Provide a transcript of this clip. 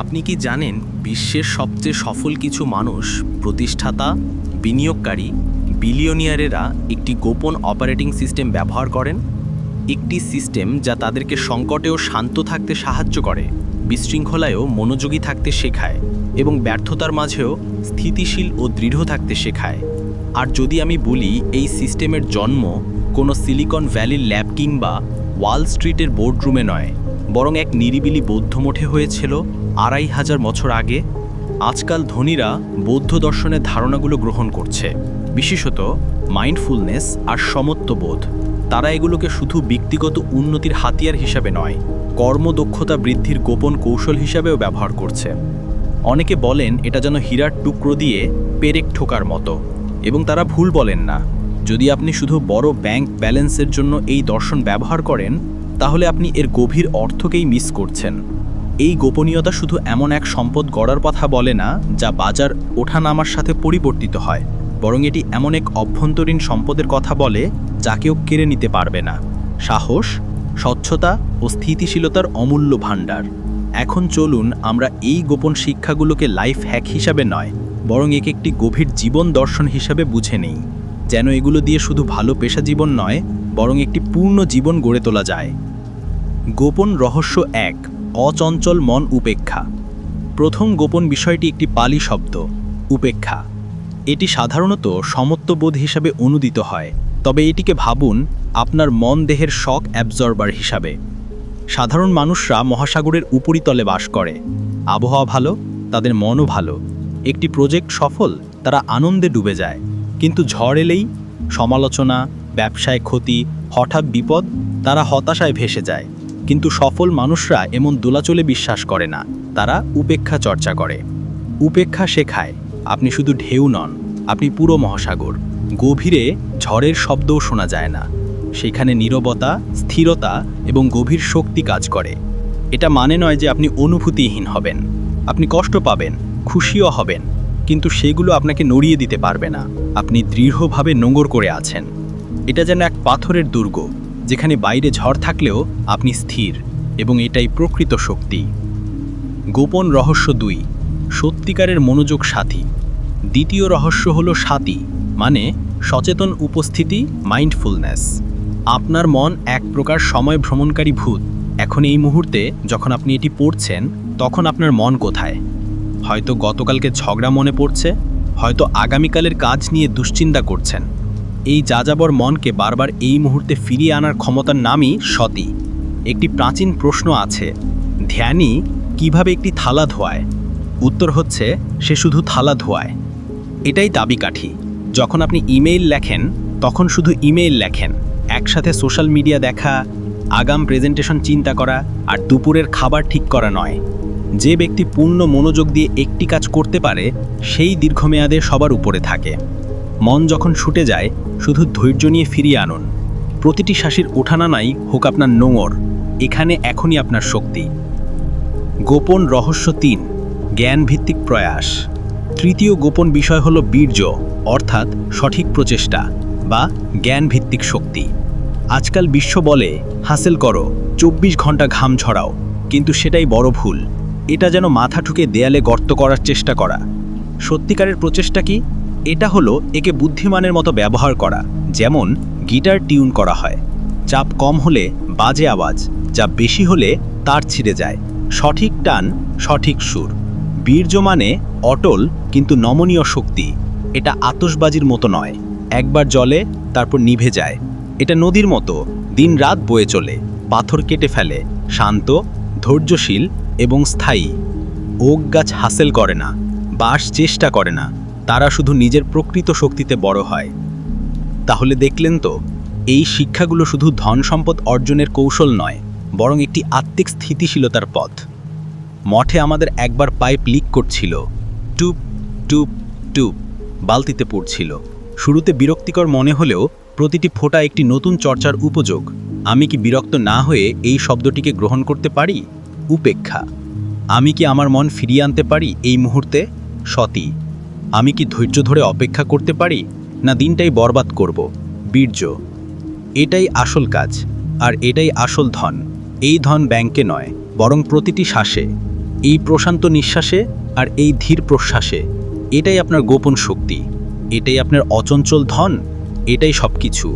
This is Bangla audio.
আপনি কি জানেন বিশ্বের সবচেয়ে সফল কিছু মানুষ, প্রতিষ্ঠাতা, বিনিয়োগকারী, বিলিয়নিয়ারেরা একটি গোপন অপারেটিং সিস্টেম ব্যবহার করেন? একটি সিস্টেম যা তাদেরকে সংকটেও শান্ত থাকতে সাহায্য করে, বিশৃঙ্খলায়ও মনোযোগী থাকতে শেখায় এবং ব্যর্থতার মাঝেও স্থিতিশীল ও দৃঢ় থাকতে শেখায়। আর যদি আমি বলি এই সিস্টেমের জন্ম কোনো সিলিকন ভ্যালির ল্যাব কিংবা ওয়াল স্ট্রিটের বোর্ডরুমে নয় বরং এক নিরিবিলি বৌদ্ধ মঠে হয়েছিল আড়াই হাজার বছর আগে। আজকাল ধনীরা বৌদ্ধ দর্শনের ধারণাগুলো গ্রহণ করছে। বিশেষত মাইন্ডফুলনেস আর সমত্ববোধ। তারা এগুলোকে শুধু ব্যক্তিগত উন্নতির হাতিয়ার হিসাবে নয়, কর্মদক্ষতা বৃদ্ধির গোপন কৌশল হিসাবেও ব্যবহার করছে। অনেকে বলেন এটা যেন হীরার টুকরো দিয়ে পেরেক ঠোকার মতো। এবং তারা ভুল বলেন না। যদি আপনি শুধু বড় ব্যাংক ব্যালেন্সের জন্য এই দর্শন ব্যবহার করেন তাহলে আপনি এর গভীর অর্থকেই মিস করছেন। এই গোপনীয়তা শুধু এমন এক সম্পদ গড়ার কথা বলে না, যা বাজার ওঠানামার সাথে পরিবর্তিত হয়, বরং এটি এমন এক অভ্যন্তরীণ সম্পদের কথা বলে, যা কেউ কেড়ে নিতে পারবে না। সাহস, স্বচ্ছতা ও স্থিতিশীলতার অমূল্য ভাণ্ডার। এখন চলুন আমরা এই গোপন শিক্ষাগুলোকে লাইফ হ্যাক হিসাবে নয়, বরং একে একটি গভীর জীবন দর্শন হিসাবে বুঝে নেই, যেন এগুলো দিয়ে শুধু ভালো পেশা জীবন নয় বরং একটি পূর্ণ জীবন গড়ে তোলা যায়। গোপন রহস্য এক, অচঞ্চল মন উপেক্ষা। প্রথম গোপন বিষয়টি একটি পালি শব্দ, উপেক্ষা। এটি সাধারণত সমত্ববোধ হিসাবে অনুদিত হয়, তবে এটিকে ভাবুন, আপনার মন দেহের শক অ্যাবজর্বার হিসাবে। সাধারণ মানুষরা মহাসাগরের উপরিতলে বাস করে। আবহাওয়া ভালো, তাদের মনও ভালো। একটি প্রজেক্ট সফল, তারা আনন্দে ডুবে যায়। কিন্তু ঝড় এলেই সমালোচনা ব্যবসায় ক্ষতি, হঠাৎ বিপদ, তারা হতাশায় ভেসে যায়। কিন্তু সফল মানুষরা এমন দোলাচলে বিশ্বাস করে না। তারা উপেক্ষা চর্চা করে। উপেক্ষা শেখায়, আপনি শুধু ঢেউ নন, আপনি পুরো মহাসাগর। গভীরে ঝড়ের শব্দও শোনা যায় না। সেখানে নীরবতা, স্থিরতা এবং গভীর শক্তি কাজ করে। এটা মানে নয় যে আপনি অনুভূতিহীন হবেন। আপনি কষ্ট পাবেন, খুশিও হবেন, কিন্তু সেগুলো আপনাকে নড়িয়ে দিতে পারবে না। আপনি দৃঢ়ভাবে নোঙর করে আছেন। এটা যেন এক পাথরের দুর্গ, যেখানে বাইরে ঝড় থাকলেও আপনি স্থির, এবং এটাই প্রকৃত শক্তি। গোপন রহস্য দুই, সত্যিকারের মনোযোগ সাথী। দ্বিতীয় রহস্য হলো সাথী মানে সচেতন উপস্থিতি মাইন্ডফুলনেস আপনার মন এক প্রকার সময় ভ্রমণকারী ভূত। এখন এই মুহূর্তে যখন আপনি এটি পড়ছেন, তখন আপনার মন কোথায়? হয়তো গতকালকে ঝগড়া মনে পড়ছে, হয়তো আগামীকালের কাজ নিয়ে দুশ্চিন্তা করছেন। এই যাযাবর মনকে বারবার এই মুহূর্তে ফিরিয়ে আনার ক্ষমতার নামই সতী। একটি প্রাচীন প্রশ্ন আছে ধ্যানই কীভাবে একটি থালা ধোয়ায়? উত্তর হচ্ছে, সে শুধু থালা ধোয়ায়। এটাই দাবিকাঠি। যখন আপনি ইমেইল লেখেন, তখন শুধু ইমেইল লেখেন, একসাথে সোশ্যাল মিডিয়া দেখা, আগাম প্রেজেন্টেশন চিন্তা করা আর দুপুরের খাবার ঠিক করা নয়। যে ব্যক্তি পূর্ণ মনোযোগ দিয়ে একটি কাজ করতে পারে, সেই দীর্ঘমেয়াদে সবার উপরে থাকে। মন যখন ছুটে যায়, শুধু ধৈর্য নিয়ে ফিরিয়ে আনুন। প্রতিটি শ্বাসের ওঠানানাই হোক আপনার নোঙর, এখানে এখনই আপনার শক্তি। গোপন রহস্য তিন, জ্ঞানভিত্তিক প্রয়াস। তৃতীয় গোপন বিষয় হল বীর্য, অর্থাৎ সঠিক প্রচেষ্টা বা জ্ঞানভিত্তিক শক্তি। আজকাল বিশ্ব বলে, হাসিল করো, চব্বিশ ঘণ্টা ঘাম ছড়াও, কিন্তু সেটাই বড় ভুল। এটা যেন মাথা ঠুকে দেয়ালে গর্ত করার চেষ্টা করা। সত্যিকারের প্রচেষ্টা কি? এটা হলো একে বুদ্ধিমানের মতো ব্যবহার করা, যেমন গিটার টিউন করা হয়। চাপ কম হলে বাজে আওয়াজ যা বেশি হলে তার ছিঁড়ে যায়। সঠিক টান, সঠিক সুর। বীর্য মানে অটল কিন্তু নমনীয় শক্তি। এটা আতসবাজির মতো নয়। একবার জলে তারপর নিভে যায়। এটা নদীর মতো দিন রাত বয়ে চলে, পাথর কেটে ফেলে, শান্ত, ধৈর্যশীল এবং স্থায়ী। ওক গাছ হাসেল করে না বাস চেষ্টা করে না। তারা শুধু নিজের প্রকৃত শক্তিতে বড় হয়। তাহলে দেখলেন তো, এই শিক্ষাগুলো শুধু ধন সম্পদ অর্জনের কৌশল নয়, বরং একটি আত্মিক স্থিতিশীলতার পথ। মঠে আমাদের একবার পাইপ লিক করছিল। টুপ টুপ টুপ বালতিতে পড়ছিল। শুরুতে বিরক্তিকর মনে হলেও প্রতিটি ফোঁটা একটি নতুন চর্চার উপযোগ। আমি কি বিরক্ত না হয়ে এই শব্দটিকে গ্রহণ করতে পারি? উপেক্ষা। আমি কি আমার মন ফিরিয়ে আনতে পারি এই মুহূর্তে? সতী। আমি কি ধৈর্য ধরে অপেক্ষা করতে পারি, না দিনটাই বরবাদ করব? বীর্য। এটাই আসল কাজ, আর এটাই আসল ধন। এই ধন ব্যাংকে নয়, বরং প্রতিটি শ্বাসে। এই প্রশান্ত নিঃশ্বাসে, আর এই ধীর প্রশ্বাসে। এটাই আপনার গোপন শক্তি। এটাই আপনার অচঞ্চল ধন। এটাই সব কিছু